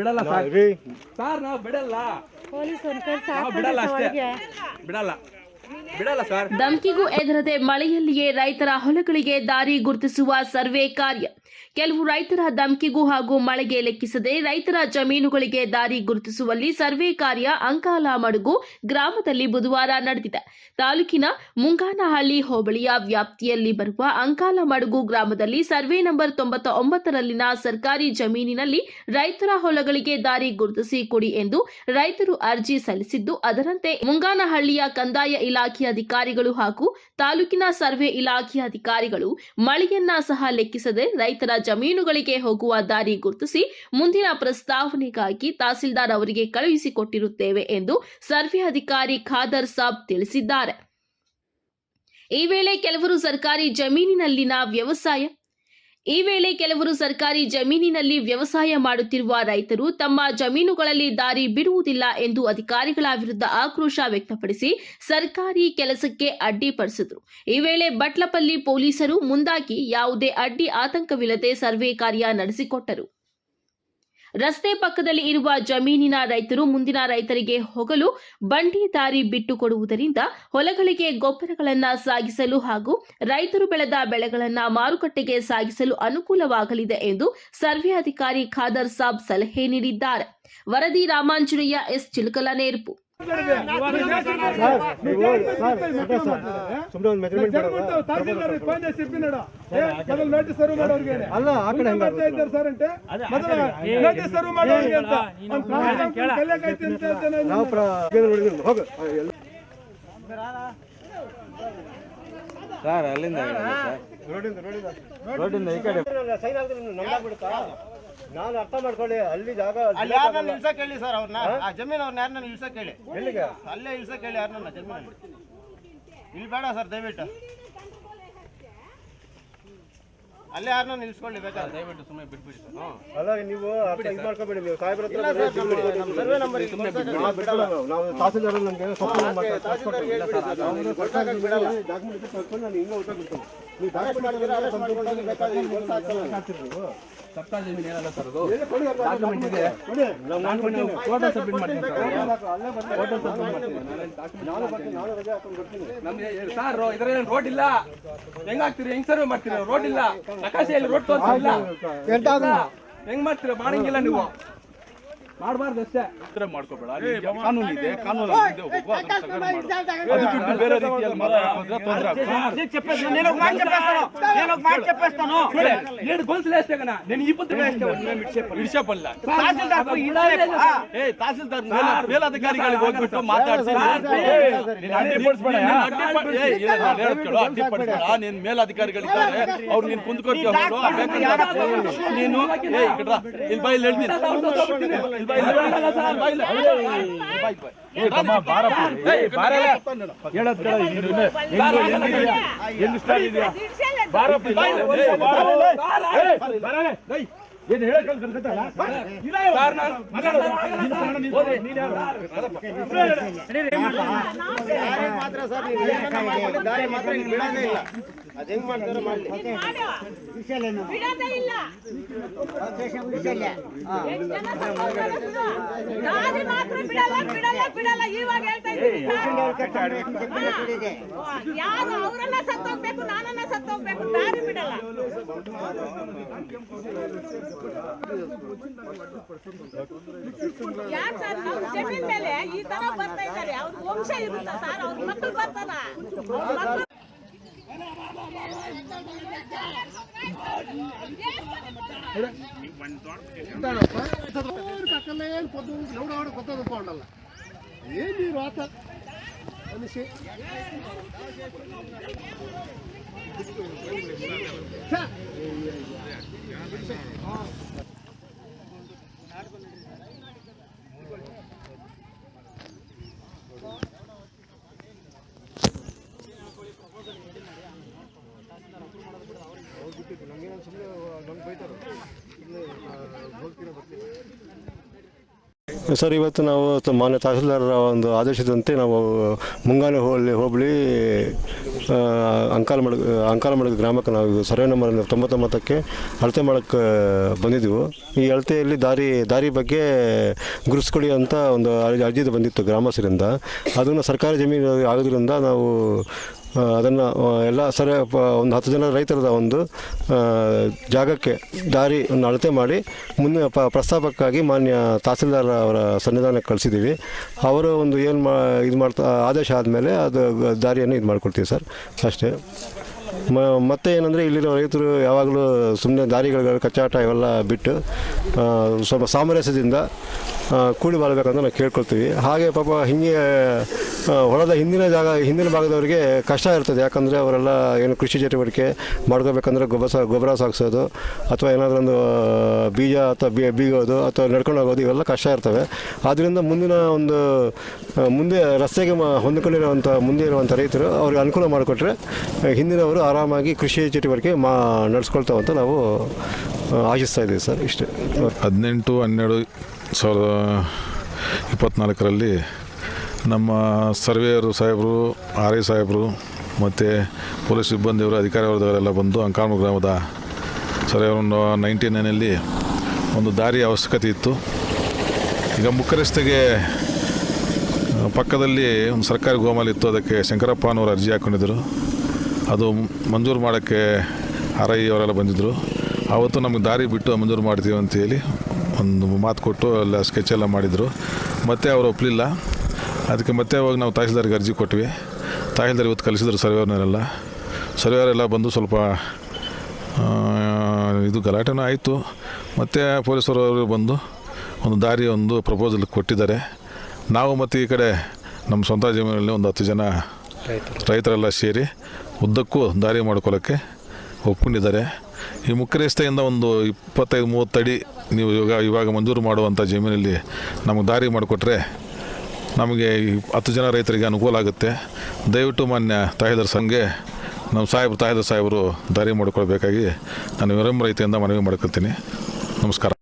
ಬಿಡಲ್ಲ sir sir ನಾವು ಬಿಡಲ್ಲ. ನಾವು ಬಿಡಲ್ಲ ಅಷ್ಟೇ. ಬಿಡಲ್ಲ. ಬಿಡಲ್ಲ ಸರ್. ಧಮ್ಕಿಗೂ ಎದುರದೆ ಮಳೆಯಲ್ಲಿಯೇ ರೈತರ ಹೊಲಗಳಿಗೆ ದಾರಿ ಗುರುತಿಸುವ ಸರ್ವೆ ಕಾರ್ಯ. ಕೆಲವು ರೈತರ ಧಮಕಿಗೂ ಹಾಗೂ ಮಳೆಗೆ ಲೆಕ್ಕಿಸದೆ ರೈತರ ಜಮೀನುಗಳಿಗೆ ದಾರಿ ಗುರುತಿಸುವಲ್ಲಿ ಸರ್ವೆ ಕಾರ್ಯ ಅಂಕಾಲ ಮಡುಗು ಗ್ರಾಮದಲ್ಲಿ ಬುಧವಾರ ನಡೆದಿದೆ. ತಾಲೂಕಿನ ಮುಂಗಾನಹಳ್ಳಿ ಹೋಬಳಿಯ ವ್ಯಾಪ್ತಿಯಲ್ಲಿ ಬರುವ ಅಂಕಾಲ ಮಡುಗು ಗ್ರಾಮದಲ್ಲಿ ಸರ್ವೆ ನಂಬರ್ ತೊಂಬತ್ತ ಒಂಬತ್ತರಲ್ಲಿನ ಸರ್ಕಾರಿ ಜಮೀನಿನಲ್ಲಿ ರೈತರ ಹೊಲಗಳಿಗೆ ದಾರಿ ಗುರುತಿಸಿ ಕೊಡಿ ಎಂದು ರೈತರು ಅರ್ಜಿ ಸಲ್ಲಿಸಿದ್ದು, ಅದರಂತೆ ಮುಂಗಾನಹಳ್ಳಿಯ ಕಂದಾಯ ಇಲಾಖೆ ಅಧಿಕಾರಿಗಳು ಹಾಗೂ ತಾಲೂಕಿನ ಸರ್ವೆ ಇಲಾಖೆ ಅಧಿಕಾರಿಗಳು ಮಳೆಯನ್ನ ಸಹ ಲೆಕ್ಕಿಸದೆ ರೈತರ ಜಮೀನುಗಳಿಗೆ ಹೋಗುವ ದಾರಿ ಗುರುತಿಸಿ ಮುಂದಿನ ಪ್ರಸ್ತಾವನೆಗಾಗಿ ತಹಸೀಲ್ದಾರ್ ಅವರಿಗೆ ಕಳುಹಿಸಿಕೊಟ್ಟಿರುತ್ತೇವೆ ಎಂದು ಸರ್ವೆ ಅಧಿಕಾರಿ ಖಾದರ್ ಸಾಬ್ ತಿಳಿಸಿದ್ದಾರೆ. ಈ ವೇಳೆ ಕೆಲವರು ಸರ್ಕಾರಿ ಜಮೀನಿನಲ್ಲಿನ ವ್ಯವಸಾಯ ಈ ವೇಳೆ ಕೆಲವರು ಸರ್ಕಾರಿ ಜಮೀನಿನಲ್ಲಿ ವ್ಯವಸಾಯ ಮಾಡುತ್ತಿರುವ ರೈತರು ತಮ್ಮ ಜಮೀನುಗಳಲ್ಲಿ ದಾರಿ ಬಿಡುವುದಿಲ್ಲ ಎಂದು ಅಧಿಕಾರಿಗಳ ವಿರುದ್ಧ ಆಕ್ರೋಶ ವ್ಯಕ್ತಪಡಿಸಿ ಸರ್ಕಾರಿ ಕೆಲಸಕ್ಕೆ ಅಡ್ಡಿಪಡಿಸಿದರು. ಈ ವೇಳೆ ಬಟ್ಲಪಲ್ಲಿ ಪೊಲೀಸರು ಮುಂದಾಗಿ ಯಾವುದೇ ಅಡ್ಡಿ ಆತಂಕವಿಲ್ಲದೆ ಸರ್ವೆ ಕಾರ್ಯ ನಡೆಸಿಕೊಟ್ಟರು. ರಸ್ತೆ ಪಕ್ಕದಲ್ಲಿ ಇರುವ ಜಮೀನಿನ ರೈತರು ಮುಂದಿನ ರೈತರಿಗೆ ಹೋಗಲು ಬಂಡಿ ದಾರಿ ಬಿಟ್ಟು ಕೊಡುವುದರಿಂದ ಹೊಲಗಳಿಗೆ ಗೊಬ್ಬರಗಳನ್ನು ಸಾಗಿಸಲು ಹಾಗೂ ರೈತರು ಬೆಳೆದ ಬೆಳೆಗಳನ್ನು ಮಾರುಕಟ್ಟೆಗೆ ಸಾಗಿಸಲು ಅನುಕೂಲವಾಗಲಿದೆ ಎಂದು ಸರ್ವೆ ಅಧಿಕಾರಿ ಖಾದರ್ ಸಾಬ್ ಸಲಹೆ ನೀಡಿದ್ದಾರೆ. ವರದಿ ರಾಮಾಂಜನೇಯ ಎಸ್. ಚಿಲಕಲ ನೇರ್ಪು ಸರ್ ಅಲ್ಲಿಂದ ರೋಡಿಂದ ರೋಡಿಂದ. ಈ ಕಡೆ. ಸೈನ್ ಆಗಿದ್ರೆ ನಮ್ಗೆ ಬಿಡ್ತಾ ನಾನು ಅರ್ಥ ಮಾಡ್ಕೊಳ್ಳಿ ಅಲ್ಲಿ ಜಾಗ ಅಲ್ಲಿ ಯಾರನ್ನ ನಿಲ್ಸಕ್ ಹೇಳಿ ಸರ್ ಅವ್ರನ್ನ? ಆ ಜಮೀನ್ ಅವ್ರನ್ನ ಯಾರನ್ನ ನಿಲ್ಸಕ್ ಹೇಳಿ? ಎಲ್ಲಿಗೆ? ಅಲ್ಲೇ ಇಳ್ಸಕ್ ಹೇಳಿ ಯಾರನ್ನ ಜಮೀನಲ್ಲಿ. ಇಲ್ಲಿ ಬೇಡ ಸರ್ ದಯವಿಟ್ಟು. ಅಲ್ಲೇ ಯಾರನ್ನ ನಿಲ್ಸ್ಕೊಳ್ಳಿ ಬೇಕಾದ್ರೆ. ದಯವಿಟ್ಟು ಸುಮ್ಮನೆ ಬಿಟ್ಬಿಡಿ ಸರ್. ಅಲ್ಲ ನೀವು ಅರ್ಥ ಇದು ಮಾಡ್ಕೊಬೇಡಿ ನೀವು ಸಾಹೇಬ್ರ ಹತ್ರ ಸರ್ವೆ ನಂಬರ್ ನಾವು ಬಿಡಲ್ಲ ನಾವು. ನಾವು ತಹಸೀಲ್ದಾರ್ ಬಿಡಲ್ಲ ಸ್ವಲ್ಪ ಡಾಕ್ಯುಮೆಂಟ್ ಕಳ್ಕೊಂಡು ನಾನು ಹಿಂಗೆ ಊಟ ಬಿಡ್ತೀನಿ ನೀವು ಸಪ್ತಾ ಜಮೀನು ಏನಲ್ಲ ಸರ್ ಅದು? ಕೊಡಿ ಡಾಕ್ಯುಮೆಂಟ್ ಇದೆ. ಕೊಡಿ. ನಾವು ನಾನು ಬರ್ತೀನಿ ಫೋಟೋ ಸಬ್ಮಿಟ್ ಮಾಡ್ತೀನಿ ಸರ್. ಅಲ್ಲೇ ಬರ್ತೀನಿ. ಫೋಟೋ ಸಬ್ಮಿಟ್ ಮಾಡ್ತೀನಿ. ನಾನು ಬರ್ತೀನಿ ನಾನು ರಜೆ ಹಾಕೊಂಡು ಬರ್ತೀನಿ. ನಮ್ಗೆ ಸರ್ ಇದ್ರಲ್ಲಿ ರೋಡ್ ಇಲ್ಲ? ಹೆಂಗಾಗ್ತೀರಿ ಹಾಕ್ತೀರಿ? ಹೆಂಗ್ ಸರ್ವೆ ಮಾಡ್ತೀರಿ? ರೋಡ್ ಇಲ್ಲ. ನಕಾಶೆಯಲ್ಲಿ ರೋಡ್ ತೋರಿಸಿಲ್ಲ ಹೆಂಗ್ ಮಾಡ್ತೀರಾ? ಮಾಡಂಗಿಲ್ಲ ನೀವು. ಮಾಡಬಾರ್ದು ಅಷ್ಟೇ ಮಾಡ್ಕೋಬೇಡ ಹೋಗ್ಬಿಟ್ಟು ಕೇಳು ಮೇಲಧಿಕಾರಿಗಳಿದ್ದಾರೆ ಅವ್ರು ನೀನ್ ಕುಂದ್ಕೊಳ್ತೀಯ ನೀನು ಇಲ್ಲಿ ಬಾ ಹೇಳ್ತೀನಿ ಇಲ್ಲಿ ಬಾ. ಇಲ್ಲಿ. ಇಲ್ಲಿ. ಮಾತ್ರ ಸರ್ ನೀವು ದಾರಿ ಮಾತ್ರ ಇಲ್ಲಿ ಬಿಡೋದೇ ಇಲ್ಲ. ಅದ್ ಹೆಂಗ್ ಮಾಡ್ತಾರೋ ಬಿಡೋದೇ ಇಲ್ಲ. ದಾರಿ ಮಾತ್ರ ಬಿಡಲ್ಲ ಬಿಡಲ್ಲ ಬಿಡಲ್ಲ. ಇವಾಗ ಹೇಳ್ತಾ ಇದ್ದೀನಿ ಯಾರು ಅವರನ್ನ ಸತ್ತೋಗ್ಬೇಕು ನಾನನ್ನ ಸತ್ತೋಗ್ಬೇಕು ದಾರಿ ಬಿಡಲ್ಲ. ಯಾಕೆ ಸರ್ ನಮ್ಮ ಜಮೀನ್ ಮೇಲೆ ಈ ತರ ಬರ್ತಾ ಇದ್ದಾರೆ ಅವ್ರ ವಂಶ ಇರುತ್ತಾ ಸರ್ ಅವ್ರ ಮಕ್ಕಳು ಬರ್ತಾರ ಅವ್ರ ಮಕ್ಕಳು ఏంది రాత మనిషి ಹೋಗ್ಬಿಟ್ಟಿದ್ದು ನಮ್ಗೆ ಸುಮ್ಮನೆ ನಮ್ಗೆ ಬೈತಾರೆ ಇಲ್ಲೇ ಹೋಗ್ತೀರಾ ಬರ್ತೀರಾ ಸರ್, ಇವತ್ತು ನಾವು ಮಾನ್ಯ ತಹಸೀಲ್ದಾರರ ಒಂದು ಆದೇಶದಂತೆ ನಾವು ಮುಂಗಾನೆ ಹೋಬಳಿ ಹೋಬಳಿ ಅಂಕಾಲಮಡ ಅಂಕಾಲಮಡ ಗ್ರಾಮಕ್ಕೆ ನಾವು ಸರ್ವೆ ನಂಬರ್ ತೊಂಬತ್ತೊಂಬತ್ತಕ್ಕೆ ಅಳತೆ ಮಾಡೋಕ್ಕೆ ಬಂದಿದ್ದೆವು ಈ ಅಳತೆಯಲ್ಲಿ ದಾರಿ ದಾರಿ ಬಗ್ಗೆ ಗುರುಸ್ಕೊಡಿ ಅಂತ ಒಂದು ಅರ್ಜಿ ಬಂದಿತ್ತು ಗ್ರಾಮಸ್ಥರಿಂದ. ಅದನ್ನು ಸರ್ಕಾರಿ ಜಮೀನು ಆಗೋದ್ರಿಂದ ನಾವು ಅದನ್ನು ಎಲ್ಲ ಸರಿ ಒಂದು ಹತ್ತು ಜನ ರೈತರದ ಒಂದು ಜಾಗಕ್ಕೆ ದಾರಿ ಒಂದು ಅಳತೆ ಮಾಡಿ ಮುಂದೆ ಪ, ಪ್ರಸ್ತಾಪಕ್ಕಾಗಿ ಮಾನ್ಯ ತಹಸೀಲ್ದಾರ್ ಅವರ ಸನ್ನಿಧಾನಕ್ಕೆ ಕಳಿಸಿದ್ದೀವಿ. ಅವರು ಒಂದು ಏನು ಮಾ, ಇದು ಮಾಡ್ತಾ, ಆದೇಶ ಆದಮೇಲೆ ಅದು ದಾರಿಯನ್ನು ಇದು ಮಾಡಿಕೊಡ್ತೀವಿ ಸರ್, ಅಷ್ಟೇ. ಮ, ಮತ್ತೆ ಏನಂದರೆ ಇಲ್ಲಿರೋ ರೈತರು ಯಾವಾಗಲೂ ಸುಮ್ಮನೆ ದಾರಿಗಳ ಕಚ್ಚಾಟ ಇವೆಲ್ಲ ಬಿಟ್ಟು ಸ್ವಲ್ಪ ಸಾಮರಸ್ಯದಿಂದ ಕೂಡಿ ಬರಬೇಕಂತ ನಾವು ಕೇಳ್ಕೊಳ್ತೀವಿ. ಹಾಗೆ ಪಾಪ ಹಿಂಗೆ ಹೊಲದ ಹಿಂದಿನ ಜಾಗ, ಹಿಂದಿನ ಭಾಗದವರಿಗೆ ಕಷ್ಟ ಇರ್ತದೆ. ಯಾಕಂದರೆ ಅವರೆಲ್ಲ ಏನು ಕೃಷಿ ಚಟುವಟಿಕೆ ಮಾಡ್ಕೋಬೇಕಂದ್ರೆ ಗೊಬ್ಬರ ಸಾ, ಗೊಬ್ಬರ ಸಾಗಿಸೋದು ಅಥವಾ ಏನಾದರೂ ಒಂದು ಬೀಜ ಅಥವಾ ಬೀ, ಬೀಗೋದು, ಅಥವಾ ನಡ್ಕೊಂಡು ಹೋಗೋದು, ಇವೆಲ್ಲ ಕಷ್ಟ ಇರ್ತವೆ. ಆದ್ದರಿಂದ ಮುಂದಿನ ಒಂದು ಮುಂದೆ ರಸ್ತೆಗೆ ಮ ಹೊಂದ್ಕೊಂಡಿರುವಂಥ ಮುಂದೆ ಇರುವಂಥ ರೈತರು ಅವ್ರಿಗೆ ಅನುಕೂಲ ಮಾಡಿಕೊಟ್ರೆ, ಹಿಂದಿನವರು ಆರಾಮಾಗಿ ಕೃಷಿ ಚಟುವಟಿಕೆ ಮಾ, ನಡೆಸ್ಕೊಳ್ತಾವಂತ ನಾವು ಆಶಿಸ್ತಾ ಇದ್ದೀವಿ ಸರ್. ಇಷ್ಟೇ. ಹದಿನೆಂಟು, ಹನ್ನೆರಡು ಸಾವಿರದ ಇಪ್ಪತ್ತ್ನಾಲ್ಕರಲ್ಲಿ ನಮ್ಮ ಸರ್ವೇಯರು ಸಾಹೇಬರು ಆರ್ ಐ ಸಾಹೇಬರು ಮತ್ತು ಪೊಲೀಸ್ ಸಿಬ್ಬಂದಿಯವರು ಅಧಿಕಾರಿ ವರ್ಗದವರೆಲ್ಲ ಬಂದು ಅಂಕಾಮ ಗ್ರಾಮದ ಸರ್ವೆ ಒಂದು ನೈಂಟಿ ನೈನಲ್ಲಿ ಒಂದು ದಾರಿ ಅವಶ್ಯಕತೆ ಇತ್ತು. ಈಗ ಮುಖ್ಯ ರಸ್ತೆಗೆ ಪಕ್ಕದಲ್ಲಿ ಒಂದು ಸರ್ಕಾರಿ ಗೋಮಾಲಿ ಇತ್ತು. ಅದಕ್ಕೆ ಶಂಕರಪ್ಪ ಅರ್ಜಿ ಹಾಕ್ಕೊಂಡಿದ್ದರು ಅದು ಮಂಜೂರು ಮಾಡೋಕ್ಕೆ ಆರ್ ಐ ಅವರೆಲ್ಲ ಬಂದಿದ್ದರು. ಆವತ್ತು ನಮಗೆ ದಾರಿ ಬಿಟ್ಟು ಮಂಜೂರು ಮಾಡ್ತೀವಿ ಅಂತ ಹೇಳಿ ಒಂದು ಮಾತು ಕೊಟ್ಟು ಎಲ್ಲ ಸ್ಕೆಚ್ ಎಲ್ಲ ಮಾಡಿದರು. ಮತ್ತೆ ಅವರು ಒಪ್ಪಲಿಲ್ಲ ಅದಕ್ಕೆ ಮತ್ತೆ ಹೋಗಿ ನಾವು ತಹಸೀಲ್ದಾರ್ಗೆ ಅರ್ಜಿ ಕೊಟ್ವಿ. ತಹಸೀಲ್ದಾರ್ ಇವತ್ತು ಕಲಿಸಿದ್ರು ಸರ್ವೇರ್ನವರೆಲ್ಲ. ಸರ್ವೇರೆಲ್ಲ ಬಂದು ಸ್ವಲ್ಪ ಇದು ಗಲಾಟೆನೂ ಆಯಿತು. ಮತ್ತು ಪೊಲೀಸರು ಬಂದು ಒಂದು ದಾರಿ ಒಂದು ಪ್ರಪೋಸಲ್ ಕೊಟ್ಟಿದ್ದಾರೆ. ನಾವು ಮತ್ತು ಈ ಕಡೆ ನಮ್ಮ ಸ್ವಂತ ಜಮೀನಲ್ಲಿ ಒಂದು ಹತ್ತು ಜನ ರೈತರೆಲ್ಲ ಸೇರಿ ಉದ್ದಕ್ಕೂ ದಾರಿ ಮಾಡ್ಕೊಳ್ಳೋಕ್ಕೆ ಒಪ್ಕೊಂಡಿದ್ದಾರೆ. ಈ ಮುಖ್ಯರಸ್ತೆಯಿಂದ ಒಂದು ಇಪ್ಪತ್ತೈದು ಅಡಿ ನೀವು ಇವಾಗ ಇವಾಗ ಮಂಜೂರು ಮಾಡುವಂಥ ಜಮೀನಲ್ಲಿ ನಮಗೆ ದಾರಿ ಮಾಡಿಕೊಟ್ರೆ ನಮಗೆ ಹತ್ತು ಜನ ರೈತರಿಗೆ ಅನುಕೂಲ ಆಗುತ್ತೆ. ದಯವಿಟ್ಟು ಮಾನ್ಯ ತಾಯಿದರ ಸಂಘೆ, ನಮ್ಮ ಸಾಹೇಬರು ತಾಯಿದರ್ ಸಾಹೇಬರು ದಾರಿ ಮಾಡಿಕೊಳ್ಬೇಕಾಗಿ ನಾನು ವಿರಂ ರೈತೆಯಿಂದ ಮನವಿ ಮಾಡ್ಕೊಳ್ತೀನಿ. ನಮಸ್ಕಾರ.